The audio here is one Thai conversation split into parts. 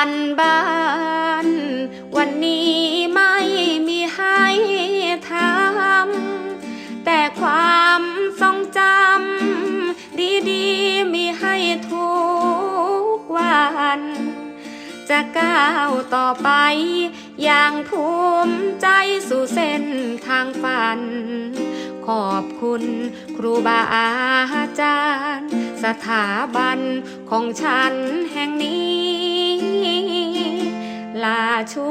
านบ้าน วันนี้ไม่มีให้ทำแต่ความทรงจำดีๆ มีให้ทุกวัน จะก้าวต่อไป อย่างภูมิใจสู่เส้นทางฝัน ขอบคุณครูบาอาจารย์ สถาบันของฉันแห่งนี้ ชุ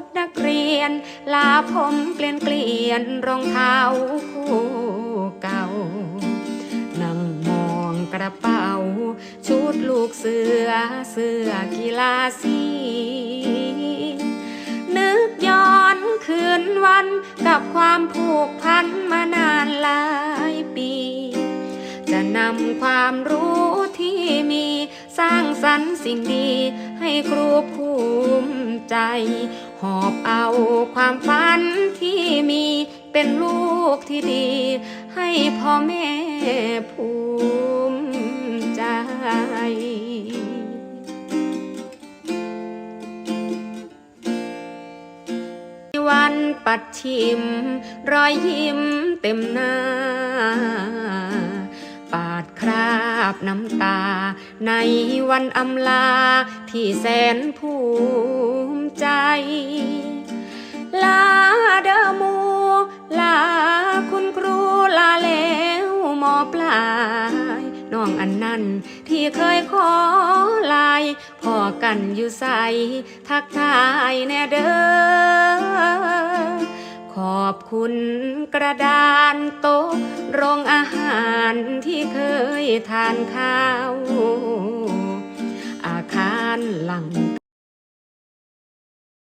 ดนักเรียน ลาผมเกลียนเกลียนรองเท้าคู่เก่า นั่งมองกระเป๋า ชุดลูกเสือเสื้อกีฬาสีนึกย้อนคืนวันกับความผูกพันมานานหลายปี จะนำความรู้ที่มีสร้างสรรค์สิ่งดีให้ครูภูมิ ใจ หอบเอาความฝันที่มีเป็นลูกที่ดี ให้พ่อแม่ภูมิใจวันปัดชิม รอยยิ้มเต็มหน้า ราบน้ำตา ในวันอำลาที่แสนภูมิใจ ลาเดอมู ลาคุณครูลาแล้วหมอปลายน้องอันนั้นที่เคยขอลายพอกันอยู่ใสทักทายแน่เด้อ ขอบคุณกระดานโต๊ะโรงอาหารที่เคยทานข้าว อาคารหลัง